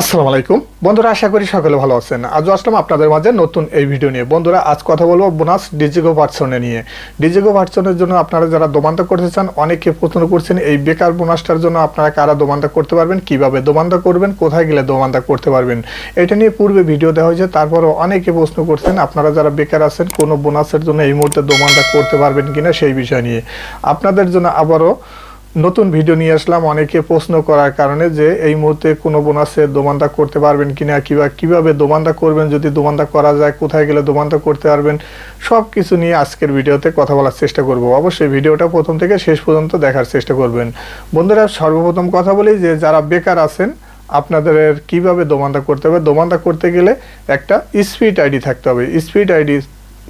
আসসালামু আলাইকুম। বন্ধুরা, আশা করি সকলে ভালো আছেন। আজও আসলাম আপনাদের মাঝে নতুন এই ভিডিও নিয়ে। বন্ধুরা, আজ কথা বলব বোনাস ডিজিগো ভার্সনে নিয়ে। ডিজিগো ভার্সনের জন্য আপনারা যারা দোমান্তা করতে চান, অনেকে প্রশ্ন করছেন, এই বেকার বোনাসটার জন্য আপনারা কারা দোমান্তা করতে পারবেন, কীভাবে দোমান্তা করবেন, কোথায় গেলে দোমান্তা করতে পারবেন? এটা নিয়ে পূর্বে ভিডিও দেওয়া হয়েছে, তারপরও অনেকে প্রশ্ন করছেন, আপনারা যারা বেকার আছেন, কোনো বোনাসের জন্য এই মুহূর্তে দোমান্তা করতে পারবেন কিনা সেই বিষয় নিয়ে। আপনাদের জন্য আবারও নতুন ভিডিও নিয়ে আসলাম। অনেকে প্রশ্ন করার কারণে যে, এই মুহূর্তে কোনো বোনাসে দোমান্দা করতে পারবেন কিনা, কিংবা, কীভাবে দোমান্দা করবেন, যদি দোমান্দা করা যায়, কোথায় গেলে দোমান্দা করতে পারবেন সব কিছু নিয়ে আজকের ভিডিওতে কথা বলার চেষ্টা করব। অবশ্যই ভিডিওটা প্রথম থেকে শেষ পর্যন্ত দেখার চেষ্টা করবেন। বন্ধুরা, সর্বপ্রথম কথা বলি যে, যারা বেকার আছেন, আপনাদের কীভাবে দোমান্দা করতে হবে? দোমান্দা করতে গেলে একটা স্পিড আইডি থাকতে হবে। স্পিড আইডি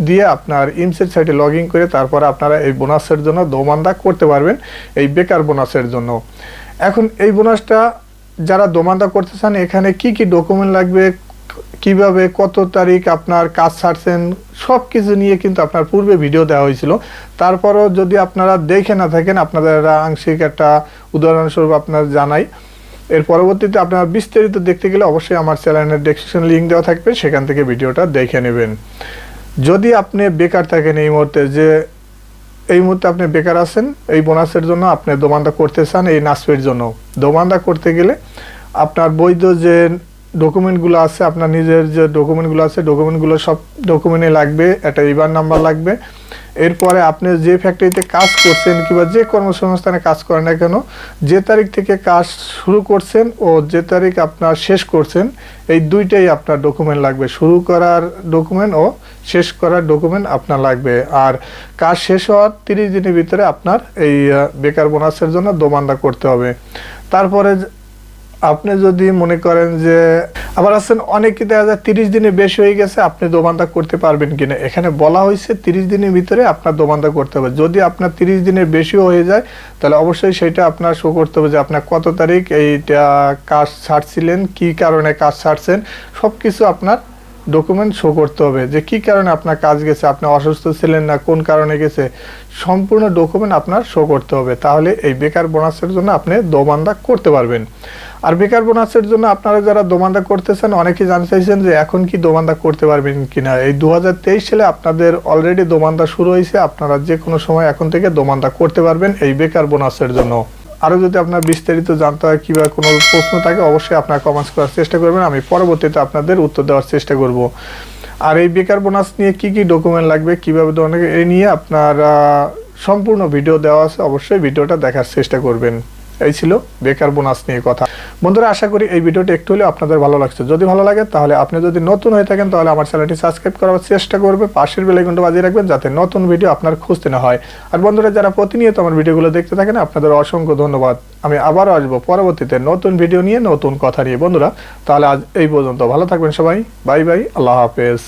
দিয়ে আপনার ইমসেট সাইটে লগ ইন করে তারপরে আপনারা এই বোনাসের জন্য দোমান্দা করতে পারবেন এই বেকার বোনাসের জন্য। এখন এই বোনাসটা যারা দোমান্দা করতে চান, এখানে কি কি ডকুমেন্ট লাগবে, কীভাবে, কত তারিখ আপনার কাজ ছাড়ছেন সব কিছু নিয়ে কিন্তু আপনার পূর্বে ভিডিও দেওয়া হয়েছিল। তারপরও যদি আপনারা দেখে না থাকেন আপনাদের আংশিক একটা উদাহরণস্বরূপ আপনার জানাই। এর পরবর্তীতে আপনারা বিস্তারিত দেখতে গেলে অবশ্যই আমার চ্যানেলের ডেসক্রিপশন লিঙ্ক দেওয়া থাকবে, সেখান থেকে ভিডিওটা দেখে নেবেন। যদি আপনি বেকার থাকেন এই মুহূর্তে, যে এই মুহূর্তে আপনি বেকার আছেন, এই বোনাসের জন্য আপনি দোমান্দা করতে চান এই নাসপের জন্য। দোমান্দা করতে গেলে আপনার বৈধ যে ডকুমেন্টগুলো আছে, আপনার নিজের যে ডকুমেন্টগুলো আছে, ডকুমেন্টগুলো সব ডকুমেন্টে লাগবে, একটা ইবার নাম্বার লাগবে। এরপরে আপনি যে ফ্যাক্টরিতে কাজ করছেন কিংবা যে কর্মসংস্থানে কাজ করেন না কেন, যে তারিখ থেকে কাজ শুরু করছেন ও যে তারিখ আপনার শেষ করছেন, এই দুইটাই আপনার ডকুমেন্ট লাগবে। শুরু করার ডকুমেন্ট ও শেষ করার ডকুমেন্ট আপনার লাগবে। আর কাজ শেষ হওয়ার তিরিশ দিনের ভিতরে আপনার এই বেকার বোনাসের জন্য দোমান্দা করতে হবে। তারপরে আপনি যদি মনে করেন যে আবার আছেন অনেকে দেখা যায় তিরিশ দিনে বেশি হয়ে গেছে, আপনি দোমানদা করতে পারবেন কিনা? এখানে বলা হয়েছে তিরিশ দিনের ভিতরে আপনার দোমানদা করতে হবে। যদি আপনার তিরিশ দিনের বেশিও হয়ে যায়, তাহলে অবশ্যই সেটা আপনার শো করতে হবে যে আপনার কত তারিখ এইটা কাজ ছাড়ছিলেন, কি কারণে কাজ ছাড়ছেন সব কিছু আপনার ডকুমেন্ট শো করতে হবে যে কি কারণে আপনার কাজ গেছে, আপনি অসুস্থ ছিলেন না, কোন কারণে গেছে, সম্পূর্ণ ডকুমেন্ট আপনার শো করতে হবে। তাহলে এই বেকার বোনাসের জন্য আপনি দোমান্দা করতে পারবেন। আর বেকার বোনাসের জন্য আপনারা যারা দোমান্দা করতেছেন, অনেকে জানতে চাইছেন যে এখন কি দোমান্দা করতে পারবেন কিনা। এই দু হাজার তেইশ সালে আপনাদের অলরেডি দোমান্দা শুরু হয়েছে, আপনারা যে কোনো সময় এখন থেকে দোমান্দা করতে পারবেন এই বেকার বোনাসের জন্য। আরও যদি আপনার বিস্তারিত জানতে হয় কিংবা কোনো প্রশ্ন থাকে, অবশ্যই আপনার কমেন্টস করার চেষ্টা করবেন। আমি পরবর্তীতে আপনাদের উত্তর দেওয়ার চেষ্টা করব। আর এই বেকার বোনাস নিয়ে কি কি ডকুমেন্ট লাগবে, কীভাবে অনেক এই নিয়ে আপনার সম্পূর্ণ ভিডিও দেওয়া আছে, অবশ্যই ভিডিওটা দেখার চেষ্টা করবেন। এই ছিল বেকার বোনাস নিয়ে কথা। বন্ধুরা, আশা করি এই ভিডিওটা একটু হলেও আপনাদের ভালো লাগছে। যদি ভালো লাগে, তাহলে আপনি যদি নতুন হয়ে থাকেন, তাহলে আমার চ্যানেলটি সাবস্ক্রাইব করার চেষ্টা করবে। পাশের বেলাইকনটা বাজিয়ে রাখবেন যাতে নতুন ভিডিও আপনার খুঁজতে না হয়। আর বন্ধুরা, যারা প্রতিনিয়ত আমার ভিডিওগুলো দেখতে থাকেন, আপনাদের অসংখ্য ধন্যবাদ। আমি আবারও আসব পরবর্তীতে নতুন ভিডিও নিয়ে, নতুন কথা নিয়ে। বন্ধুরা, তাহলে আজ এই পর্যন্ত। ভালো থাকবেন সবাই। Bye bye. আল্লাহ হাফেজ।